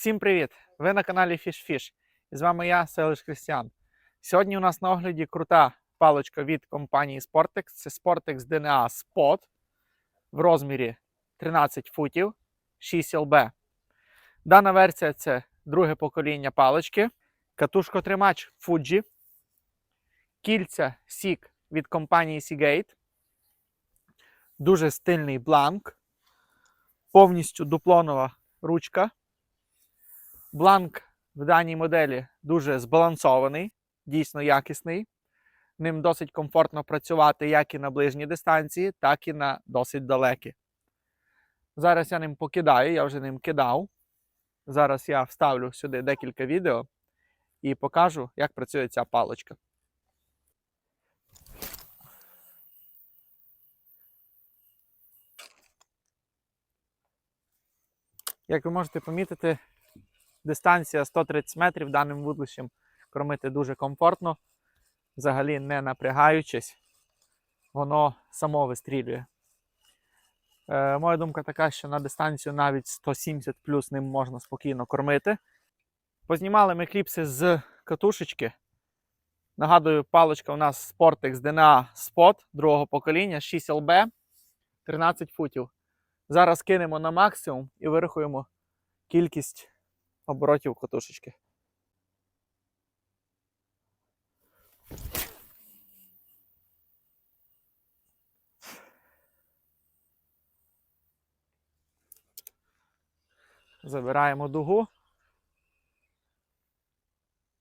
Всім привіт! Ви на каналі Fish Fish. І з вами я, Селиш Крістіан. Сьогодні у нас на огляді крута паличка від компанії Sportex. Це Sportex DNA Spot в розмірі 13 футів 6 ЛБ. Дана версія це друге покоління палички, катушкотримач Fuji, кільця Сік від компанії Seagate, дуже стильний бланк, повністю дуплонова ручка. Бланк в даній моделі дуже збалансований, дійсно якісний. Ним досить комфортно працювати як і на ближній дистанції, так і на досить далекі. Зараз я ним покидаю, я вже ним кидав. Зараз я вставлю сюди декілька відео і покажу, як працює ця паличка. Як ви можете помітити, дистанція 130 метрів даним вудлищем кормити дуже комфортно, взагалі не напрягаючись, воно само вистрілює. Е, моя думка така, що на дистанцію навіть 170 плюс ним можна спокійно кормити. Познімали ми кліпси з катушечки. Нагадую, паличка у нас Sportex DNA Spot другого покоління 6LB 13 футів. Зараз кинемо на максимум і вирахуємо кількість оборотів катушечки. Забираємо дугу.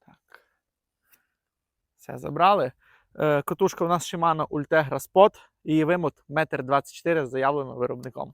Так. Все, забрали. Е, Катушка у нас Shimano Ultegra Spot. Її вимут 1,24 м заявлено виробником.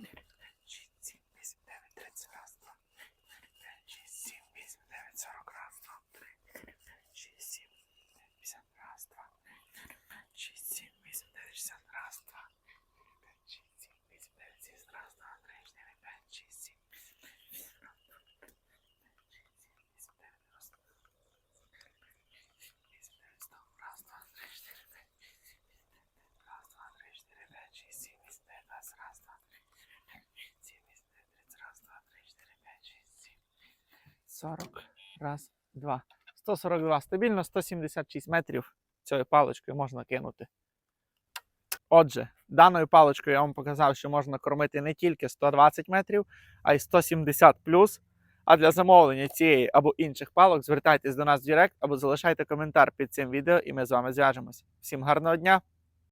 140, раз, два. 142. Стабільно 176 метрів цією паличкою можна кинути. Отже, даною паличкою я вам показав, що можна кормити не тільки 120 метрів, а й 170 плюс. А для замовлення цієї або інших палок звертайтесь до нас в Директ або залишайте коментар під цим відео, і ми з вами зв'яжемось. Всім гарного дня!